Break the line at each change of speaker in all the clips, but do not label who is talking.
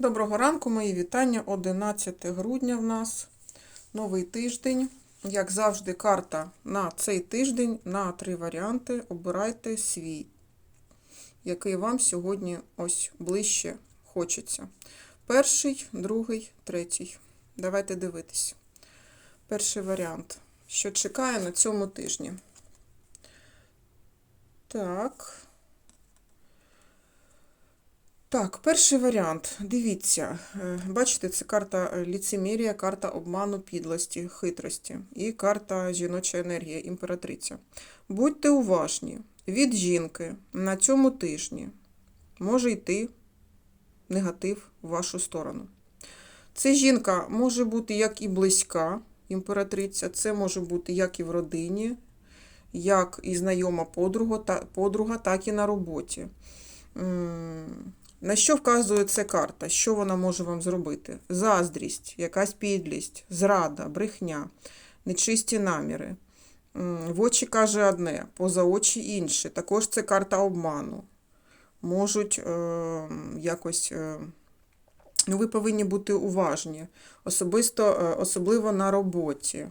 Доброго ранку, мої вітання. 11 грудня в нас новий тиждень. Як завжди, карта на цей тиждень на три варіанти. Обирайте свій, який вам сьогодні ось ближче хочеться. Перший, другий, третій. Давайте дивитись. Перший варіант. Що чекає на цьому тижні? Так. Так, перший варіант. Дивіться, е, бачите, це карта е, ліцемірія, карта обману, підлості, хитрості і карта жіноча енергія, імператриця. Будьте уважні, від жінки на цьому тижні може йти негатив в вашу сторону. Це жінка може бути як і близька імператриця, це може бути як і в родині, як і знайома подруга, подруга так і на роботі. На що вказує ця карта? Що вона може вам зробити? Заздрість, якась підлість, зрада, брехня, нечисті наміри. В очі каже одне, поза очі інше. Також це карта обману. Можуть е, якось. Е, ну, ви повинні бути уважні, особисто, е, особливо на роботі.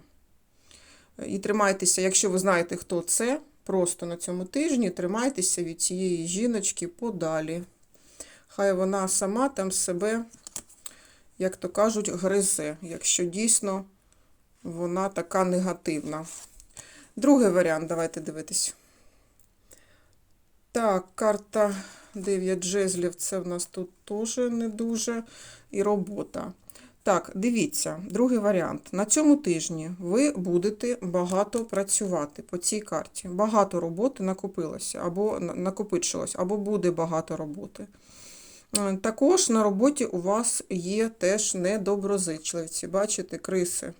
І тримайтеся, якщо ви знаєте, хто це, просто на цьому тижні тримайтеся від цієї жіночки подалі. Хай вона сама там себе, як то кажуть, гризе, якщо дійсно вона така негативна. Другий варіант, давайте дивитись. Так, карта 9 жезлів, це в нас тут теж не дуже. І робота. Так, дивіться, другий варіант. На цьому тижні ви будете багато працювати по цій карті. Багато роботи накопилося, або на- накопичилось, або буде багато роботи. Е, Також на роботі у вас є теж недоброзичливці, бачите, криси,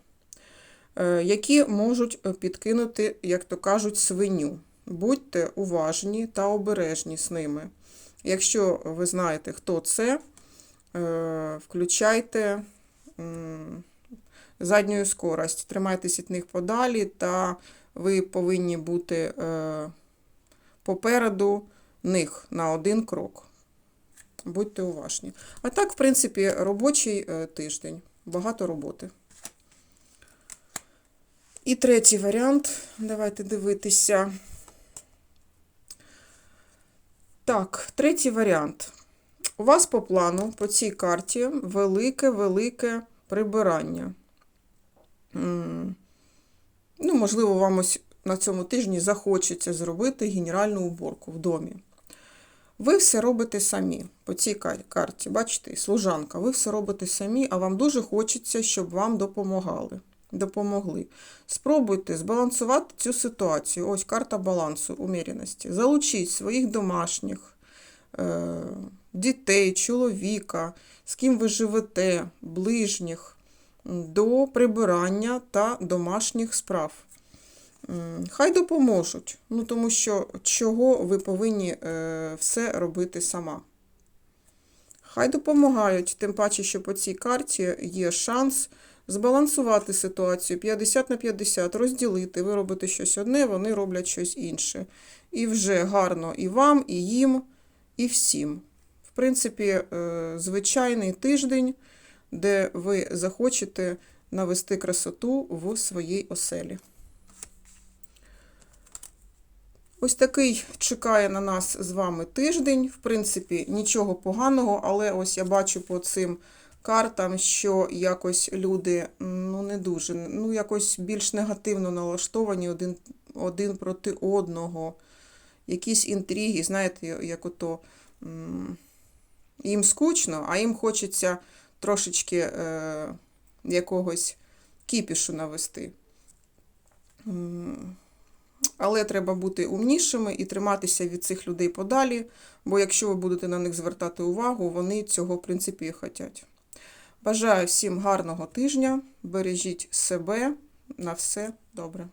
е, які можуть е, підкинути, як то кажуть, свиню. Будьте уважні та обережні з ними. Якщо ви знаєте, хто це, включайте м, задню скорость, тримайтеся від них подалі, та ви повинні бути попереду них на один крок. Будьте уважні. А так, в принципі, робочий е, тиждень, багато роботи. І третій варіант. Давайте дивитися. Так, третій варіант. У вас по плану, по цій карті, велике-велике прибирання. Ну, можливо, вам ось на цьому тижні захочеться зробити генеральну уборку в домі. Ви все робите самі по цій карті. Бачите, служанка, ви все робите самі, а вам дуже хочеться, щоб вам допомагали. Допомогли. Спробуйте збалансувати цю ситуацію. Ось карта балансу, уміряності. Залучіть своїх домашніх, е, дітей, чоловіка, з ким ви живете, ближніх, до прибирання та домашніх справ. Хай допоможуть, ну тому що чого ви повинні е, все робити сама. Хай допомагають, тим паче, що по цій карті є шанс збалансувати ситуацію 50 на 50, розділити. Ви робите щось одне, вони роблять щось інше. І вже гарно і вам, і їм, і всім. В принципі, е, звичайний тиждень, де ви захочете навести красоту в своїй оселі. Ось такий чекає на нас з вами тиждень. В принципі, нічого поганого, але ось я бачу по цим картам, що якось люди ну не дуже, ну якось більш негативно налаштовані один, один проти одного. Якісь інтриги, знаєте, як ото їм скучно, а їм хочеться трошечки е, якогось кіпішу навести. Але треба бути умнішими і триматися від цих людей подалі, бо якщо ви будете на них звертати увагу, вони цього, в принципі, і хочуть. Бажаю всім гарного тижня, бережіть себе, на все добре.